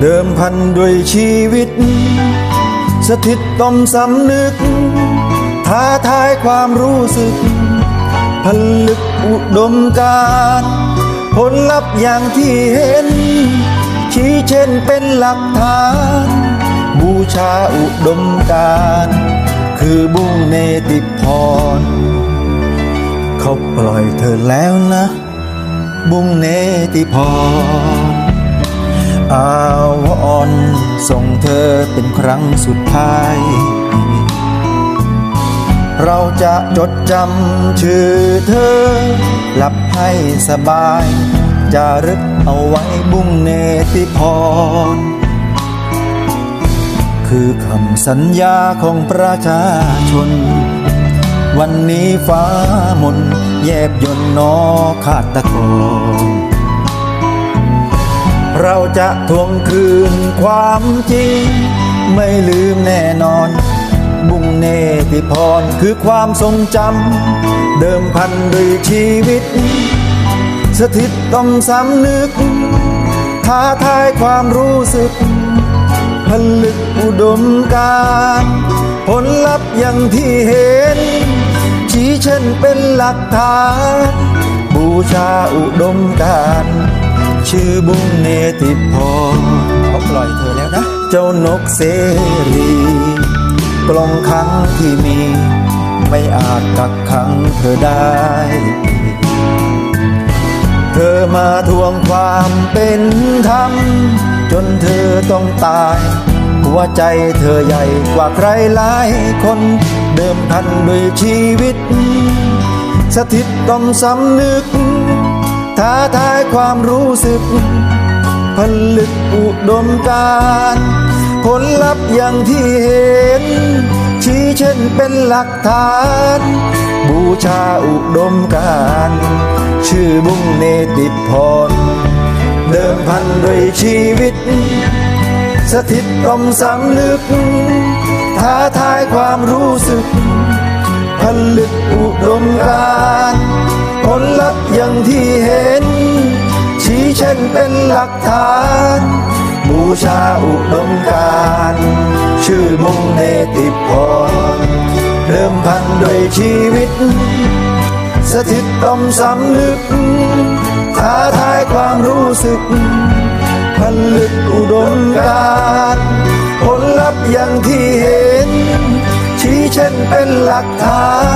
เดิมพันด้วยชีวิต สถิตต้มสำนึก ท้าทายความรู้สึกผลึกอุดมการผลลัพธ์อย่างที่เห็น ชี้เช่นเป็นหลักฐาน บูชาอุดมการคือบุ้งเนติพร เขาปล่อยเธอแล้วนะ บุ้งเนติพร อาวอนส่งเธอเป็นครั้งสุดท้าย เราจะจดจำชื่อเธอ หลับให้สบาย จะรึกเอาไว้บุ้งเนติพร คือคำสัญญาของประชาชน วันนี้ฟ้ามนแยบยนนอขาดตะกอน เราจะทวงคืนความจริง ไม่ลืมแน่นอน บุงเนติพรคือความทรงจำ เดิมพันด้วยชีวิต สถิตต้องสำนึก ท้าทายความรู้สึก ผลึกอุดมการผลลัพธ์อย่างที่เห็น ชี้เช่นเป็นหลักฐาน บูชาอุดมการ ชื่อบุ้งเนติพรเขาปล่อยเธอแล้วนะ เจ้านกเสรี กลองครั้งที่มี ไม่อาจกักขังเธอได้ เธอมาทวงความเป็นธรรม จนเธอต้องตาย หัวใจเธอใหญ่กว่าใครหลายคน เดิมพันด้วยชีวิต สถิตต้องสำนึก ท้าทายความรู้สึก ผลึกอุดมการผลลัพธ์อย่างที่เห็น ชี้เช่นเป็นหลักฐาน บูชาอุดมการ ชื่อบุ้งเนติพร เดิมพันด้วยชีวิต สถิตต้มสำนึก ท้าทายความรู้สึกผลึกอุดมการ อย่างที่เห็น ชี้เช่นเป็นหลักฐาน บูชาอุดมการ ชื่อมงเนติพร เริ่มพันด้วยชีวิต สถิตต้อมสำนึก ท้าทายความรู้สึกผลึกอุดมการผลลัพธ์อย่างที่เห็น ชี้เช่นเป็นหลักฐาน